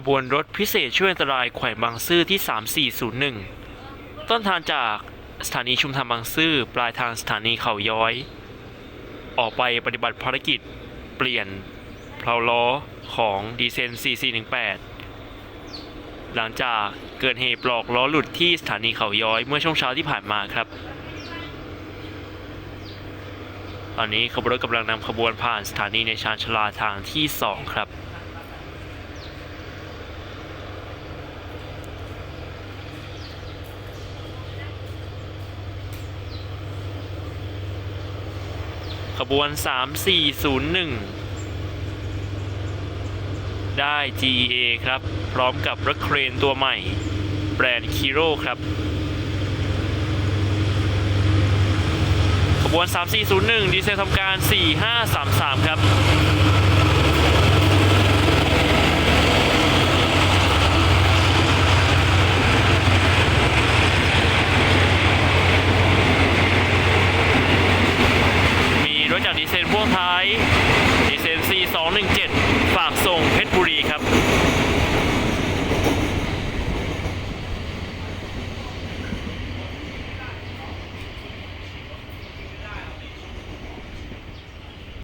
ขบวนรถพิเศษช่วยอันตรายแขวงบางซื่อที่ 3401 ต้นทางจากสถานีชุมทางบางซื่อปลายทางสถานีเขาย้อย ออกไปปฏิบัติภารกิจเปลี่ยนเพลาล้อของดีเซน 4418 หลังจากเกิดเหตุปลอกล้อหลุดที่สถานีเขาย้อยเมื่อช่วงเช้าที่ผ่านมาครับ ตอนนี้ขบวนรถกำลังนำขบวนผ่านสถานีในชานชาลาทางที่ 2 ครับ ขบวน 3401 ได้ GEA ครับ พร้อมกับรถเครนตัวใหม่ แบรนด์คีโร่ครับ ขบวน 3401 ดีเซลทำการ 4533 ครับ จากดีเซลพ่วงท้าย